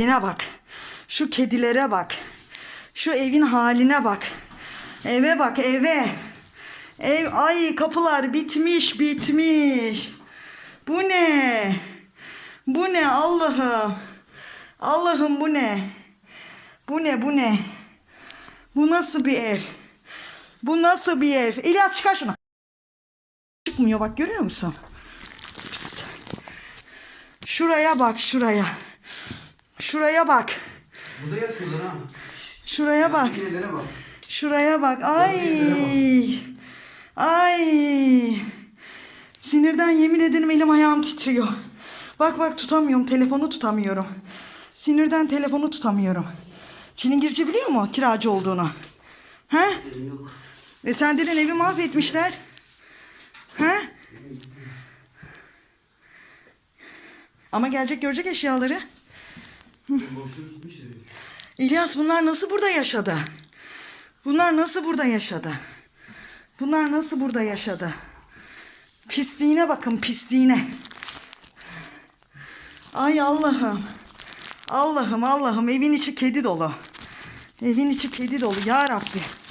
Yine bak. Şu kedilere bak. Şu evin haline bak. Eve bak eve. Ev ay kapılar bitmiş bitmiş. Bu ne? Bu ne Allah'ım? Allah'ım bu ne? Bu ne bu ne? Bu nasıl bir ev? Bu nasıl bir ev? İlyas çıkar şunu. Çıkmıyor bak görüyor musun? Şuraya bak şuraya. Şuraya bak. Burada yaşıyorlar ha. Şuraya bak. Yerlere bak. Şuraya bak. Ay. Ay. Sinirden yemin ederim elim ayağım titriyor. Bak bak tutamıyorum. Telefonu tutamıyorum. Sinirden telefonu tutamıyorum. Çilingirci biliyor mu kiracı olduğunu? He? Yok. E sen dedin evi mahvetmişler. He? Ama gelecek görecek eşyaları. İlyas bunlar nasıl burada yaşadı? Bunlar nasıl burada yaşadı? Bunlar nasıl burada yaşadı? Pisliğine bakın pisliğine. Ay Allah'ım. Allah'ım Allah'ım evin içi kedi dolu. Evin içi kedi dolu ya Rabbi.